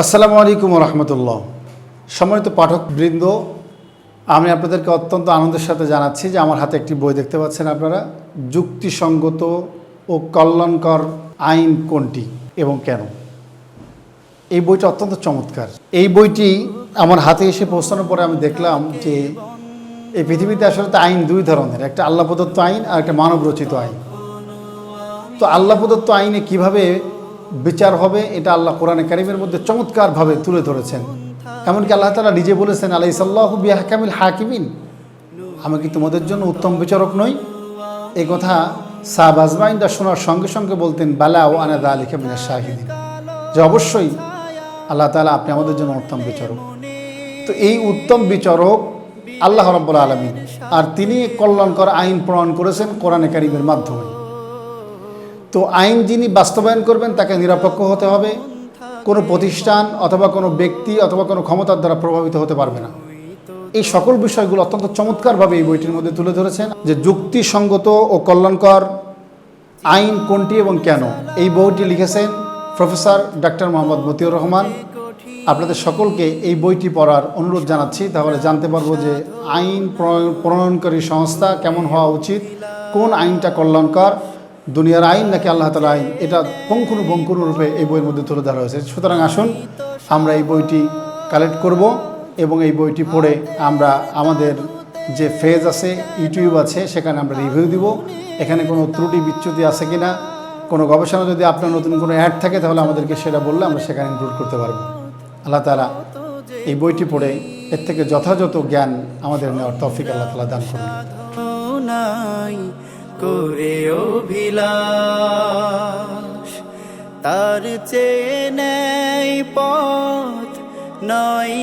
আসসালামু আলাইকুম রহমতুল্লাহ সম্মানিত পাঠকবৃন্দ, আমি আপনাদেরকে অত্যন্ত আনন্দের সাথে জানাচ্ছি যে আমার হাতে একটি বই দেখতে পাচ্ছেন আপনারা। যুক্তিসঙ্গত ও কল্যাণকর আইন কোনটি এবং কেন? এই বইটা অত্যন্ত চমৎকার। এই বইটি আমার হাতে এসে পৌঁছানোর পরে আমি দেখলাম যে এই পৃথিবীতে আসলে তো আইন দুই ধরনের, একটা আল্লাহ প্রদত্ত আইন আর একটা মানব রচিত আইন। তো আল্লাহ প্রদত্ত আইনে কীভাবে বিচার হবে, এটা আল্লাহ কোরআনে কারিমের মধ্যে চমৎকারভাবে তুলে ধরেছেন। এমনকি আল্লাহ তালা নিজে বলেছেন আলাই সাল্লাহ বিহাকামিল হাকিমিন। আমি কি তোমাদের জন্য উত্তম বিচারক নই? এই কথা সাহাব আজমাইনটা শোনার সঙ্গে সঙ্গে বলতেন, বালা ও আনাদা আলী কামিনা শাহিদিন। যে অবশ্যই আল্লাহ তালা আপনি আমাদের জন্য উত্তম বিচারক। তো এই উত্তম বিচারক আল্লাহ রব্বুল আলমিন। আর তিনি কল্যাণকর আইন প্রণয়ন করেছেন কোরআনে কারিমের মাধ্যমে। তো আইন যিনি বাস্তবায়ন করবেন, তাকে নিরপেক্ষ হতে হবে। কোনো প্রতিষ্ঠান অথবা কোনো ব্যক্তি অথবা কোনো ক্ষমতার দ্বারা প্রভাবিত হতে পারবে না। এই সকল বিষয়গুলো অত্যন্ত চমৎকারভাবে এই বইটির মধ্যে তুলে ধরেছেন যে যুক্তিসঙ্গত ও কল্যাণকর আইন কোনটি এবং কেন। এই বইটি লিখেছেন প্রফেসর ডক্টর মোহাম্মদ মতিউর রহমান। আপনাদের সকলকে এই বইটি পড়ার অনুরোধ জানাচ্ছি। তাহলে জানতে পারব যে আইন প্রণয়- প্রণয়নকারী সংস্থা কেমন হওয়া উচিত, কোন আইনটা কল্যাণকর দুনিয়ার আইন নাকি আল্লাহ তালা আইন, এটা পঙ্কুনুপঙ্কুর রূপে এই বইয়ের মধ্যে তুলে ধরা হয়েছে। সুতরাং আসুন, আমরা এই বইটি কালেক্ট করব এবং এই বইটি পড়ে আমরা আমাদের যে ফেজ আছে, ইউটিউব আছে, সেখানে আমরা রিভিউ দিব। এখানে কোনো ত্রুটি, বিচ্যুতি আছে কি না কোনো গবেষণা যদি আপনার নতুন কোনো অ্যাড থাকে, তাহলে আমাদেরকে সেটা বললে আমরা সেখানে ইনক্লুড করতে পারব। আল্লাহ তালা এই বইটি পড়ে এর থেকে যথাযথ জ্ঞান আমাদের নেওয়ার তৌফিক আল্লাহ তালা দান করুন। করে অভিলাষ। তার চেয়ে নেই পথ নয়